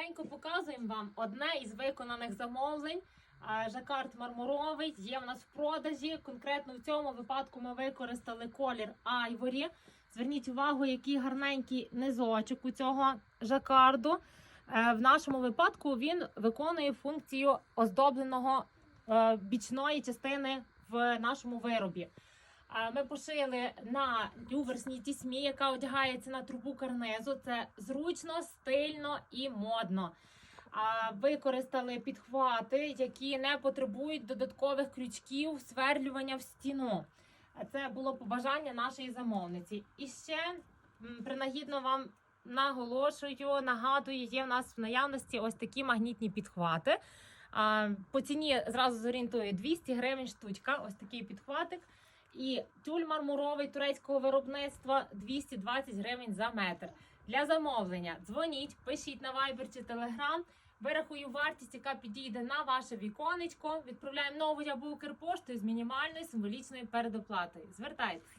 Швиденько показуємо вам одне із виконаних замовлень. Жакард мармуровий є в нас в продажі. Конкретно в цьому випадку ми використали колір Айворі. Зверніть увагу, який гарненький низочок у цього жакарду. Е, В нашому випадку він виконує функцію оздобленого е, бічної частини в нашому виробі. Ми пошили на люверсній тісьмі, яка одягається на трубу карнизу. Це зручно, стильно і модно. Використали підхвати, які не потребують додаткових крючків, сверлювання в стіну. Це було побажання нашої замовниці. І ще принагідно вам наголошую, нагадую, є в нас в наявності ось такі магнітні підхвати. По ціні зразу зорієнтую 200 гривень штучка. Ось такий підхватик. І тюль мармуровий турецького виробництва 220 гривень за метр. Для замовлення дзвоніть, пишіть на Viber чи Telegram. Вирахую вартість, яка підійде на ваше віконечко. Відправляємо нову або Укрпоштою з мінімальною символічною передоплатою. Звертайтеся.